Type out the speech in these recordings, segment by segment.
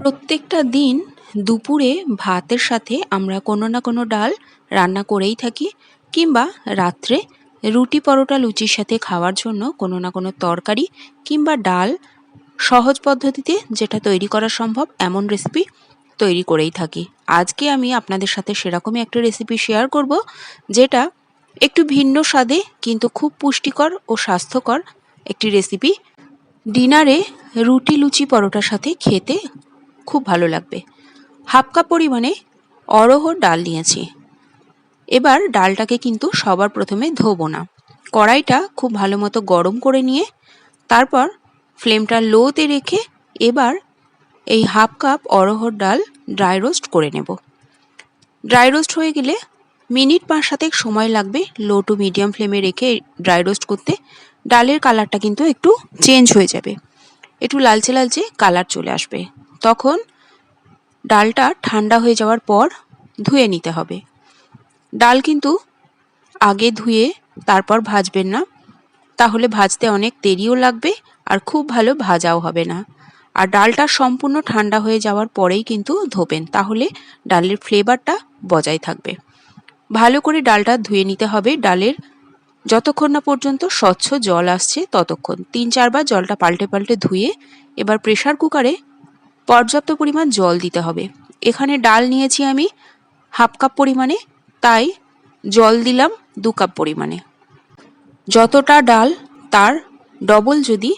প্রত্যেকটা দিন দুপুরে ভাতের সাথে আমরা কোনো না কোনো ডাল রান্না করেই থাকি কিংবা রাত্রে রুটি পরোটা লুচির সাথে খাওয়ার জন্য কোনো না কোনো তরকারি কিংবা ডাল সহজ পদ্ধতিতে যেটা তৈরি করা সম্ভব এমন রেসিপি তৈরি করেই থাকি। আজকে আমি আপনাদের সাথে সেরকমই একটা রেসিপি শেয়ার করব যেটা একটু ভিন্ন স্বাদে কিন্তু খুব পুষ্টিকর ও স্বাস্থ্যকর একটি রেসিপি ডিনারে রুটি লুচি পরোটার সাথে খেতে খুব ভালো লাগবে। হাফ কাপ পরিমাণে অরহর ডাল নিয়েছি। এবার ডালটাকে কিন্তু সবার প্রথমে ধোবো না। কড়াইটা খুব ভালো মতো গরম করে নিয়ে তারপর ফ্লেমটা লোতে রেখে এবার এই হাফ কাপ অরহর ডাল ড্রাই রোস্ট করে নেব। ড্রাই রোস্ট হয়ে গেলে মিনিট পাঁচ সাতেক সময় লাগবে লো টু মিডিয়াম ফ্লেমে রেখে ড্রাই রোস্ট করতে। ডালের কালারটা কিন্তু একটু চেঞ্জ হয়ে যাবে। একটু লালচে লালচে কালার চলে আসবে। তখন ডালটা ঠান্ডা হয়ে যাওয়ার পর ধুয়ে নিতে হবে। ডাল কিন্তু আগে ধুয়ে তারপর ভাজবেন না। তাহলে ভাজতে অনেক দেরিও লাগবে আর খুব ভালো ভাজাও হবে না। আর ডালটা সম্পূর্ণ ঠান্ডা হয়ে যাওয়ার পরেই কিন্তু ধোবেন। তাহলে ডালের ফ্লেভারটা বজায় থাকবে। ভালো করে ডালটা ধুয়ে নিতে হবে। ডালের যতক্ষণ না পর্যন্ত স্বচ্ছ জল আসছে ততক্ষণ। তিন চারবার জলটা পাল্টে পাল্টে ধুয়ে এবার প্রেশার কুকারে পর্যাপ্ত পরিমাণ জল দিতে হবে। এখানে ডাল নিয়েছি আমি হাফ কাপ পরিমাণে, তাই জল দিলাম দু কাপ পরিমাণে। যতটা ডাল, তার ডবল যদি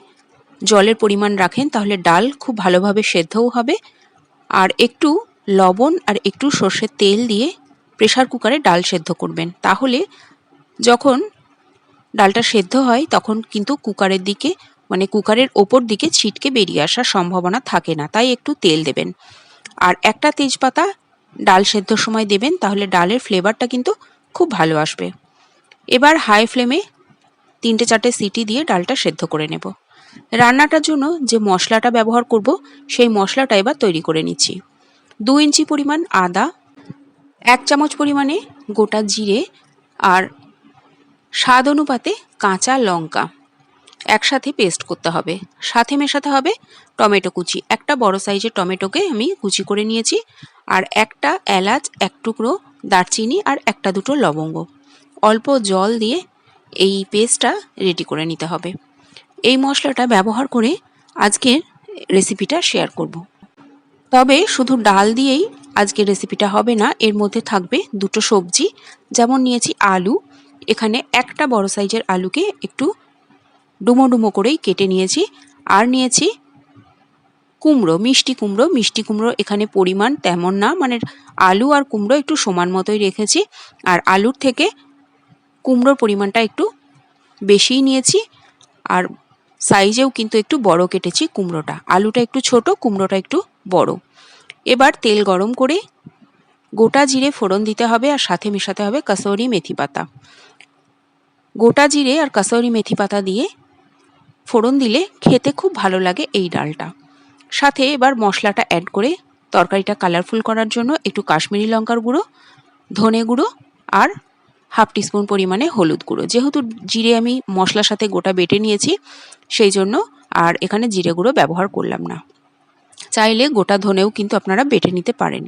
জলের পরিমাণ রাখেন, তাহলে ডাল খুব ভালোভাবে সেদ্ধও হবে। আর একটু লবণ আর একটু সর্ষের তেল দিয়ে প্রেশার কুকারে ডাল সেদ্ধ করবেন। তাহলে যখন ডালটা সেদ্ধ হয়, তখন কিন্তু কুকারের দিকে মানে কুকারের ওপর দিকে ছিটকে বেরিয়ে আসার সম্ভাবনা থাকে না, তাই একটু তেল দেবেন। আর একটা তেজপাতা ডাল সেদ্ধর সময় দেবেন, তাহলে ডালের ফ্লেভারটা কিন্তু খুব ভালো আসবে। এবার হাই ফ্লেমে তিনটে চারটে সিটি দিয়ে ডালটা সেদ্ধ করে নেব। রান্নাটার জন্য যে মশলাটা ব্যবহার করব, সেই মশলাটা এবার তৈরি করে নিচ্ছি। দু ইঞ্চি পরিমাণ আদা, এক চামচ পরিমাণে গোটা জিরে আর স্বাদ অনুপাতে কাঁচা লঙ্কা। একসাথে পেস্ট করতে হবে। সাথে মেশাতে হবে টমেটো কুচি। একটা বড় সাইজের টমেটোকে আমি কুচি করে নিয়েছি আর একটা এলাচ, এক টুকরো দারচিনি আর একটা দুটো লবঙ্গ। অল্প জল দিয়ে এই পেস্টটা রেডি করে নিতে হবে। এই মশলাটা ব্যবহার করে আজকের রেসিপিটা শেয়ার করব। তবে শুধু ডাল দিয়েই আজকের রেসিপিটা হবে না, এর মধ্যে থাকবে দুটো সবজি। যেমন নিয়েছি আলু। এখানে একটা বড় সাইজের আলুকে একটু ডুমো ডুমো করেই কেটে নিয়েছি। আর নিয়েছি কুমড়ো, মিষ্টি কুমড়ো। মিষ্টি কুমড়ো এখানে পরিমাণ তেমন না মানে আলু আর কুমড়ো একটু সমান মতোই রেখেছি। আর আলুর থেকে কুমড়োর পরিমাণটা একটু বেশিই নিয়েছি। আর সাইজেও কিন্তু একটু বড় কেটেছি কুমড়োটা। আলুটা একটু ছোট, কুমড়োটা একটু বড়। এবার তেল গরম করে গোটা জিরে ফোড়ন দিতে হবে আর সাথে মেশাতে হবে কাসৌরি মেথি পাতা। গোটা জিরে আর কাসৌরি মেথি পাতা দিয়ে ফোড়ন দিলে খেতে খুব ভালো লাগে এই ডালটা। সাথে এবার মশলাটা অ্যাড করে তরকারিটা কালারফুল করার জন্য একটু কাশ্মীরি লঙ্কার গুঁড়ো, ধনে গুঁড়ো আর হাফ টিস্পুন পরিমাণে হলুদ গুঁড়ো। যেহেতু জিরে আমি মশলার সাথে গোটা বেটে নিয়েছি, সেই জন্য আর এখানে জিরে গুঁড়ো ব্যবহার করলাম না। চাইলে গোটা ধনেও কিন্তু আপনারা বেটে নিতে পারেন।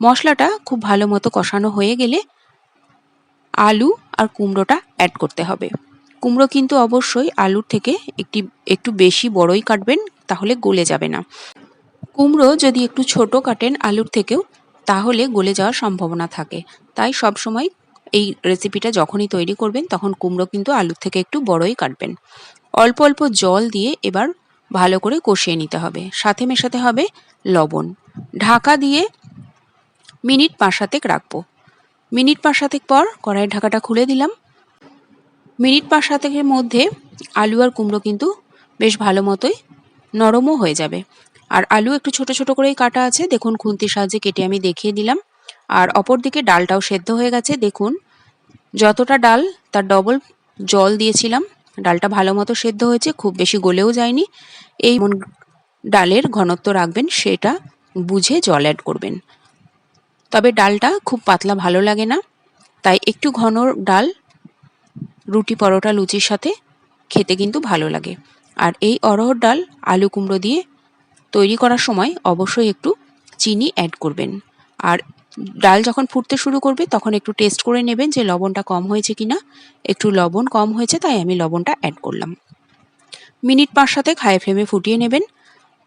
মশলাটা খুব ভালো মতো কষানো হয়ে গেলে আলু আর কুমড়োটা অ্যাড করতে হবে। কুমড়ো কিন্তু অবশ্যই আলুর থেকে একটি, একটু বেশি বড়ই কাটবেন, তাহলে গলে যাবে না। কুমড়ো যদি একটু ছোট কাটেন আলুর থেকেও, তাহলে গলে যাওয়ার সম্ভাবনা থাকে। তাই সব সময় এই রেসিপিটা যখনই তৈরি করবেন, তখন কুমড়ো কিন্তু আলুর থেকে একটু বড়ই কাটবেন। অল্প অল্প জল দিয়ে এবার ভালো করে কষিয়ে নিতে হবে। সাথে মেশাতে হবে লবণ। ঢাকা দিয়ে মিনিট পাঁচ সাতেক রাখব। মিনিট পাঁচ সাতেক পর কড়াইয়ের ঢাকাটা খুলে দিলাম। মিনিট পাঁচ সাতেকের মধ্যে আলু আর কুমড়ো কিন্তু বেশ ভালো মতোই নরমও হয়ে যাবে। আর আলু একটু ছোট ছোট করেই কাটা আছে। দেখুন, খুন্তির সাহায্যে কেটে আমি দেখিয়ে দিলাম। আর অপর দিকে ডালটাও সেদ্ধ হয়ে গেছে। দেখুন, যতটা ডাল, তার ডবল জল দিয়েছিলাম। ডালটা ভালো মতো সেদ্ধ হয়েছে, খুব বেশি গলেও যায়নি। এই ডালের ঘনত্ব রাখবেন, সেটা বুঝে জল অ্যাড করবেন। তবে ডালটা খুব পাতলা ভালো লাগে না, তাই একটু ঘন ডাল রুটি পরোটা লুচির সাথে খেতে কিন্তু ভালো লাগে। আর এই অরহর ডাল, আলু কুমড়ো দিয়ে তৈরি করার সময় অবশ্যই একটু চিনি অ্যাড করবেন। আর ডাল যখন ফুটতে শুরু করবে, তখন একটু টেস্ট করে নেবেন যে লবণটা কম হয়েছে কিনা। একটু লবণ কম হয়েছে, তাই আমি লবণটা অ্যাড করলাম। মিনিট পাঁচ সাথে হাই ফ্লেমে ফুটিয়ে নেবেন।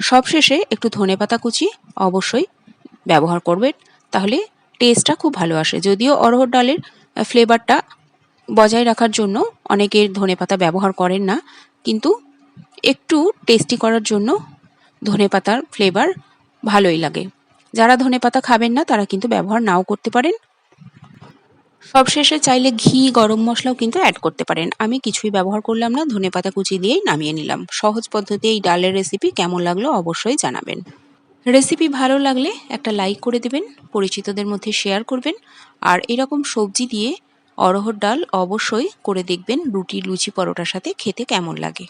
সবশেষে একটু ধনেপাতা কুচি অবশ্যই ব্যবহার করবেন, তাহলে টেস্টটা খুব ভালো আসে। যদিও অরহর ডালের ফ্লেভারটা বজায় রাখার জন্য অনেকের ধনেপাতা ব্যবহার করেন না, কিন্তু একটু টেস্টি করার জন্য ধনেপাতার ফ্লেভার ভালোই লাগে। যারা ধনেপাতা খাবেন না, তারা কিন্তু ব্যবহার নাও করতে পারেন। সবশেষে চাইলে ঘি, গরম মশলাও কিন্তু অ্যাড করতে পারেন। আমি কিছুই ব্যবহার করলাম না, ধনেপাতা কুচি দিয়েই নামিয়ে নিলাম। সহজ পদ্ধতি এই ডালের রেসিপি কেমন লাগল অবশ্যই জানাবেন। রেসিপি ভালো লাগলে একটা লাইক করে দেবেন, পরিচিতদের মধ্যে শেয়ার করবেন, আর এরকম সবজি দিয়ে অরহর ডাল অবশ্যই করে দেখবেন রুটি লুচি পরোটার সাথে খেতে কেমন লাগে।